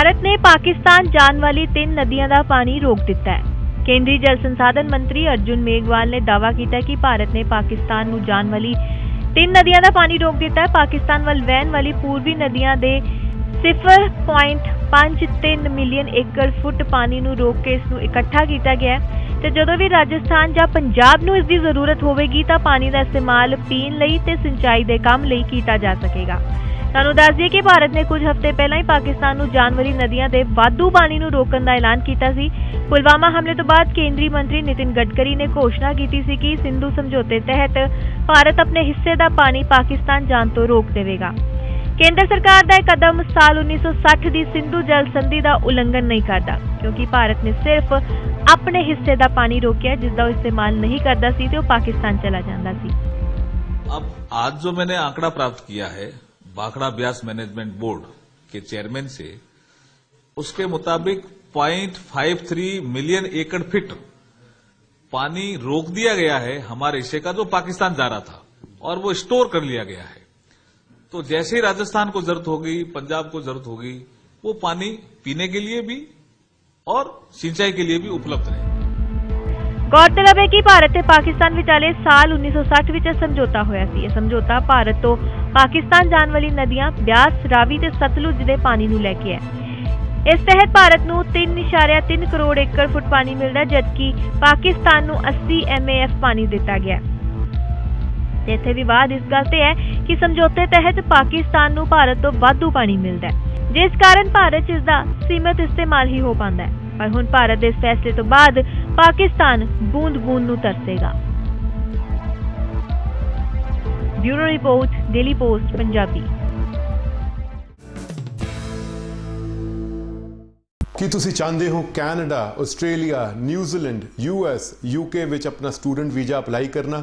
ਭਾਰਤ ਨੇ ਪਾਕਿਸਤਾਨ ਜਾਣ ਵਾਲੀ ਤਿੰਨ ਨਦੀਆਂ ਦਾ ਪਾਣੀ ਰੋਕ ਦਿੱਤਾ ਹੈ। ਕੇਂਦਰੀ ਜਲ ਸੰਸਾਧਨ ਮੰਤਰੀ ਅਰਜੁਨ ਮੇਘਵਾਲ ਨੇ ਦਾਅਵਾ ਕੀਤਾ ਕਿ ਭਾਰਤ ਨੇ ਪਾਕਿਸਤਾਨ ਨੂੰ ਜਾਣ ਵਾਲੀ ਤਿੰਨ ਨਦੀਆਂ ਦਾ ਪਾਣੀ ਰੋਕ ਦਿੱਤਾ ਹੈ। ਪਾਕਿਸਤਾਨ ਵੱਲ ਵਹਿਣ ਵਾਲੀ ਪੂਰਬੀ ਨਦੀਆਂ ਦੇ 0.53 ਮਿਲੀਅਨ ਏਕੜ ਫੁੱਟ ਪਾਣੀ ਨੂੰ ਰੋਕ ਕੇ ਇਸ ਨੂੰ ਇਕੱਠਾ ਕੀਤਾ ਗਿਆ ਹੈ ਤੇ ਜਦੋਂ ਵੀ ਰਾਜਸਥਾਨ ਜਾਂ ਪੰਜਾਬ ਨੂੰ ਇਸ ਦੀ ਜ਼ਰੂਰਤ ਹੋਵੇਗੀ ਤਾਂ ਪਾਣੀ ਦਾ ਇਸਤੇਮਾਲ ਪੀਣ ਲਈ ਤੇ ਸਿੰਚਾਈ ਦੇ ਕੰਮ ਲਈ ਕੀਤਾ ਜਾ ਸਕੇਗਾ। ਤੁਹਾਨੂੰ ਦੱਸ ਦਈਏ ਕਿ ਭਾਰਤ ਨੇ ਕੁਝ ਹਫ਼ਤੇ ਪਹਿਲਾਂ ਹੀ ਪਾਕਿਸਤਾਨ ਨੂੰ ਜਾਣ ਵਾਲੀ ਨਦੀਆਂ ਦੇ ਵਾਧੂ ਪਾਣੀ ਨੂੰ ਰੋਕਣ ਦਾ ਐਲਾਨ ਕੀਤਾ ਸੀ ਪੁਲਵਾਮਾ ਹਮਲੇ ਤੋਂ ਬਾਅਦ ਕੇਂਦਰੀ ਮੰਤਰੀ ਨਿਤਿਨ ਗਡਕਰੀ ਨੇ ਘੋਸ਼ਣਾ ਕੀਤੀ ਸੀ ਕਿ ਸਿੰਧੂ ਸਮਝੌਤੇ ਤਹਿਤ ਭਾਰਤ ਆਪਣੇ ਹਿੱਸੇ ਦਾ ਪਾਣੀ ਪਾਕਿਸਤਾਨ ਜਾਣ ਤੋਂ ਰੋਕ ਦੇਵੇਗਾ ਕੇਂਦਰ ਸਰਕਾਰ ਦਾ ਇਹ ਕਦਮ ਸਾਲ 1960 ਦੀ ਸਿੰਧੂ ਜਲ ਸੰਧੀ ਦਾ ਉਲੰਘਣ ਨਹੀਂ ਕਰਦਾ ਕਿਉਂਕਿ ਭਾਰਤ ਨੇ ਸਿਰਫ ਆਪਣੇ ਹਿੱਸੇ ਦਾ ਪਾਣੀ ਰੋਕਿਆ ਜਿਸ ਦਾ ਉਹ ਇਸਤੇਮਾਲ ਨਹੀਂ ਕਰਦਾ ਸੀ ਤੇ ਉਹ ਪਾਕਿਸਤਾਨ ਚਲਾ ਜਾਂਦਾ ਸੀ अब आज जो मैंने आंकड़ा प्राप्त किया है बाखड़ा ब्यास मैनेजमेंट बोर्ड के चेयरमैन से, उसके मुताबिक 0.53 मिलियन एकड़ फीट पानी रोक दिया गया है हमारे हिस्से का, जो पाकिस्तान जा रहा था, और वो स्टोर कर लिया गया है। तो जैसे ही राजस्थान को ज़रूरत होगी, पंजाब को ज़रूरत होगी, वो पानी पीने के लिए भी और सिंचाई के लिए भी उपलब्ध रहेगा। ਗੌਰਤਲਬ ਹੈ ਕਿ ਭਾਰਤ ਤੇ ਪਾਕਿਸਤਾਨ ਵਿਚਾਲੇ ਸਾਲ 1960 ਵਿੱਚ ਸਮਝੌਤਾ ਹੋਇਆ ਸੀ। ਇਹ ਸਮਝੌਤਾ ਭਾਰਤ ਤੋਂ ਪਾਕਿਸਤਾਨ ਜਾਣ ਵਾਲੀ ਨਦੀਆਂ ਬਿਆਸ, ਰਾਵੀ ਤੇ ਸਤਲੁਜ ਦੇ ਪਾਣੀ ਨੂੰ ਲੈ ਕੇ ਹੈ। ਇਸ ਤਹਿਤ ਭਾਰਤ ਨੂੰ 3.3 ਕਰੋੜ ਏਕੜ ਫੁੱਟ ਪਾਣੀ ਮਿਲਦਾ ਜਦਕਿ ਪਾਕਿਸਤਾਨ ਨੂੰ 80 ਐਮਏਐਫ ਪਾਣੀ ਦਿੱਤਾ ਗਿਆ ਤੇ ਇੱਥੇ ਵਿਵਾਦ ਇਸ ਗੱਲ ਤੇ ਹੈ ਕਿ ਸਮਝੌਤੇ ਤਹਿਤ ਪਾਕਿਸਤਾਨ ਨੂੰ ਭਾਰਤ ਤੋਂ ਵਾਧੂ ਪਾਣੀ ਮਿਲਦਾ ਹੈ। ਜਿਸ ਕਾਰਨ ਭਾਰਤ 'ਚ ਇਸ ਦਾ ਸੀਮਤ ਇਸਤੇਮਾਲ ਹੀ ਹੋ ਪਾਉਂਦਾ ਹੈ। ਪਰ ਹੁਣ ਭਾਰਤ ਦੇ ਇਸ ਫੈਸਲੇ ਤੋਂ ਬਾਅਦ ਪਾਕਿਸਤਾਨ ਬੂੰਦ-ਬੂੰਦ ਨੂੰ ਤਰਸੇਗਾ। Bureau report, daily post, Punjabi. ਕੀ ਤੁਸੀਂ ਚਾਹੁੰਦੇ ਹੋ Canada, Australia, New Zealand US UK ਵਿੱਚ ਆਪਣਾ ਸਟੂਡੈਂਟ ਵੀਜ਼ਾ ਅਪਲਾਈ ਕਰਨਾ?